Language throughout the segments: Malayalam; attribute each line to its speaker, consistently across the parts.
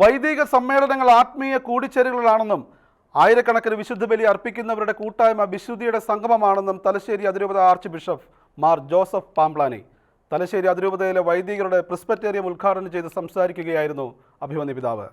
Speaker 1: വൈദിക സമ്മേളനങ്ങൾ ആത്മീയ കൂടിച്ചേരലുകളാണെന്നും ആയിരക്കണക്കിന് വിശുദ്ധ ബലി അർപ്പിക്കുന്നവരുടെ കൂട്ടായ്മ വിശുദ്ധിയുടെ സംഗമമാണെന്നും തലശ്ശേരി അതിരൂപത archbishop Mar Joseph Pamplany Thalassery അതിരൂപതയിലെ വൈദികരുടെ പ്രിസ്പറ്റേറിയം ഉദ്ഘാടനം ചെയ്ത് സംസാരിക്കുകയായിരുന്നു അഭിമന്യ പിതാവ്.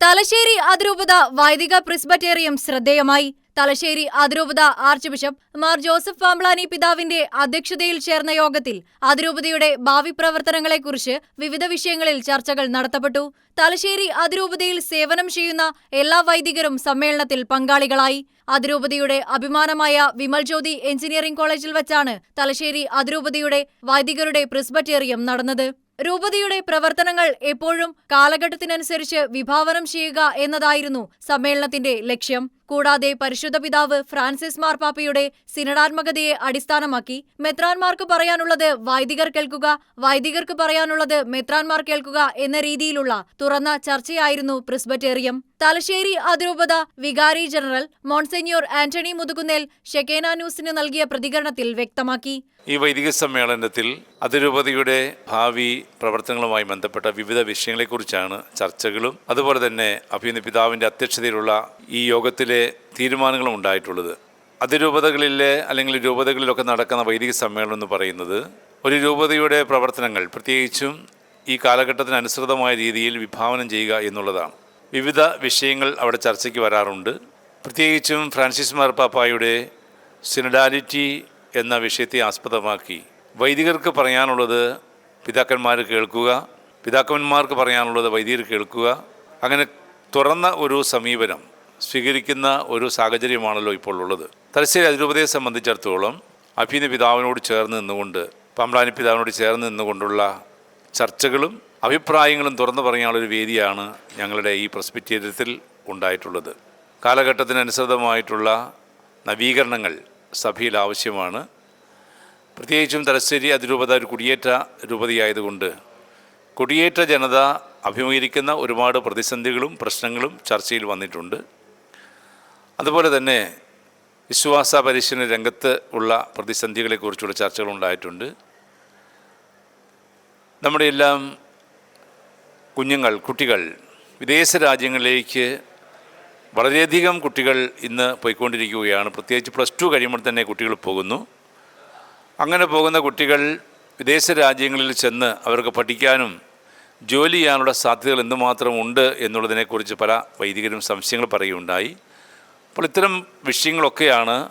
Speaker 2: തലശ്ശേരി അതിരൂപത വൈദിക പ്രിസ്ബറ്റേറിയം ശ്രദ്ധേയമായി. തലശ്ശേരി അതിരൂപത archbishop Mar Joseph Pamplany പിതാവിന്റെ അധ്യക്ഷതയിൽ ചേർന്ന യോഗത്തിൽ അതിരൂപതയുടെ ഭാവി പ്രവർത്തനങ്ങളെക്കുറിച്ച് വിവിധ വിഷയങ്ങളിൽ ചർച്ചകൾ നടത്തപ്പെട്ടു. തലശ്ശേരി അതിരൂപതയിൽ സേവനം ചെയ്യുന്ന എല്ലാ വൈദികരും സമ്മേളനത്തിൽ പങ്കാളികളായി. അതിരൂപതയുടെ അഭിമാനമായ വിമൽ ജ്യോതി എഞ്ചിനീയറിംഗ് കോളേജിൽ വച്ചാണ് തലശ്ശേരി അതിരൂപതയുടെ വൈദികരുടെ പ്രിസ്ബറ്റേറിയം നടന്നത്. രൂപതയുടെ പ്രവർത്തനങ്ങൾ എപ്പോഴും കാലഘട്ടത്തിനനുസരിച്ച് വിഭാവനം ചെയ്യുക എന്നതായിരുന്നു സമ്മേളനത്തിന്റെ ലക്ഷ്യം. കൂടാതെ പരിശുദ്ധ പിതാവ് ഫ്രാൻസിസ് മാർപ്പാപ്പയുടെ സിനഡാത്മകതയെ അടിസ്ഥാനമാക്കി മെത്രാൻമാർക്ക് പറയാനുള്ളത് വൈദികർ കേൾക്കുക വൈദികർക്ക് പറയാനുള്ളത് മെത്രാൻമാർ കേൾക്കുക എന്ന രീതിയിലുള്ള തുറന്ന ചർച്ചയായിരുന്നു പ്രിസ്ബറ്റേറിയം. തലശ്ശേരി അതിരൂപത വികാരി ജനറൽ മോൺസെന്യോർ ആന്റണി മുതുകുന്നേൽ ഷെക്കേന ന്യൂസിന് നൽകിയ പ്രതികരണത്തിൽ വ്യക്തമാക്കി.
Speaker 3: ഈ വൈദിക സമ്മേളനത്തിൽ അതിരൂപതയുടെ ഭാവി പ്രവർത്തനങ്ങളുമായി ബന്ധപ്പെട്ട വിവിധ വിഷയങ്ങളെക്കുറിച്ചാണ് ചർച്ചകളും അതുപോലെ തന്നെ അഭിനന്ദ പിതാവിന്റെ അധ്യക്ഷതയിലുള്ള ഈ യോഗത്തിലെ തീരുമാനങ്ങളും ഉണ്ടായിട്ടുള്ളത്. അതിരൂപതകളിലെ അല്ലെങ്കിൽ രൂപതകളിലൊക്കെ നടക്കുന്ന വൈദിക സമ്മേളനം എന്ന് പറയുന്നത് ഒരു രൂപതയുടെ പ്രവർത്തനങ്ങൾ പ്രത്യേകിച്ചും ഈ കാലഘട്ടത്തിന് അനുസൃതമായ രീതിയിൽ വിഭാവനം ചെയ്യുക എന്നുള്ളതാണ്. വിവിധ വിഷയങ്ങൾ അവിടെ ചർച്ചയ്ക്ക് വരാറുണ്ട്. പ്രത്യേകിച്ചും ഫ്രാൻസിസ് മാർപ്പാപ്പായുടെ സിനഡാലിറ്റി എന്ന വിഷയത്തെ ആസ്പദമാക്കി. വൈദികർക്ക് പറയാനുള്ളത് പിതാക്കന്മാർ കേൾക്കുക പിതാക്കന്മാർക്ക് പറയാനുള്ളത് വൈദികർ കേൾക്കുക. അങ്ങനെ തുറന്ന ഒരു സമീപനം സ്വീകരിക്കുന്ന ഒരു സാഹചര്യമാണല്ലോ ഇപ്പോൾ ഉള്ളത് തലശ്ശേരി അതിരൂപതയെ സംബന്ധിച്ചിടത്തോളം അഭിന പിതാവിനോട് ചേർന്ന് നിന്നുകൊണ്ട് പമ്പ്ലാനി പിതാവിനോട് ചേർന്ന് നിന്നുകൊണ്ടുള്ള ചർച്ചകളും അഭിപ്രായങ്ങളും തുറന്നു പറയാനുള്ള ഒരു വേദിയാണ് ഞങ്ങളുടെ ഈ പ്രസ്പിറ്റേറിയത്തിൽ ഉണ്ടായിട്ടുള്ളത്. കാലഘട്ടത്തിനനുസൃതമായിട്ടുള്ള നവീകരണങ്ങൾ സഭയിൽ ആവശ്യമാണ്. പ്രത്യേകിച്ചും തലശ്ശേരി അതിരൂപത ഒരു കുടിയേറ്റ രൂപതയായതുകൊണ്ട് കുടിയേറ്റ ജനത അഭിമുഖീകരിക്കുന്ന ഒരുപാട് പ്രതിസന്ധികളും പ്രശ്നങ്ങളും ചർച്ചയിൽ വന്നിട്ടുണ്ട്. അതുപോലെ തന്നെ വിശ്വാസ പരിശീലന രംഗത്ത് ഉള്ള പ്രതിസന്ധികളെക്കുറിച്ചുള്ള ചർച്ചകൾ ഉണ്ടായിട്ടുണ്ട് നമ്മുടെ എല്ലാം കുഞ്ഞുങ്ങൾ കുട്ടികൾ വിദേശ രാജ്യങ്ങളിലേക്ക് വളരെയധികം കുട്ടികൾ ഇന്ന് പോയിക്കൊണ്ടിരിക്കുകയാണ്. പ്രത്യേകിച്ച് പ്ലസ് ടു കഴിയുമ്പോൾ തന്നെ കുട്ടികൾ പോകുന്നു. അങ്ങനെ പോകുന്ന കുട്ടികൾ വിദേശ രാജ്യങ്ങളിൽ ചെന്ന് അവർക്ക് പഠിക്കാനും ജോലി ചെയ്യാനുള്ള സാധ്യതകൾ എന്തുമാത്രം ഉണ്ട് എന്നുള്ളതിനെക്കുറിച്ച് പല വൈദികരും സംശയങ്ങൾ പറയുകയുണ്ടായി. അപ്പോൾ ഇത്തരം വിഷയങ്ങളൊക്കെയാണ്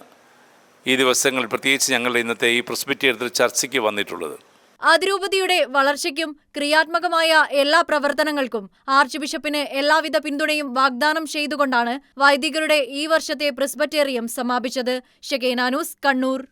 Speaker 3: ഈ ദിവസങ്ങളിൽ പ്രത്യേകിച്ച് ഞങ്ങളുടെ ഇന്നത്തെ ഈ പ്രസ്പിറ്റേറിയത്തിൽ ചർച്ചയ്ക്ക് വന്നിട്ടുള്ളത്.
Speaker 2: അതിരൂപതയുടെ വളർച്ചയ്ക്കും ക്രിയാത്മകമായ എല്ലാ പ്രവർത്തനങ്ങൾക്കും ആർച്ച് ബിഷപ്പിന് എല്ലാവിധ പിന്തുണയും വാഗ്ദാനം ചെയ്തുകൊണ്ടാണ് വൈദികരുടെ ഈ വർഷത്തെ പ്രിസ്ബറ്റേറിയം സമാപിച്ചത്. ഷെക്കേനാനൂസ് കണ്ണൂർ.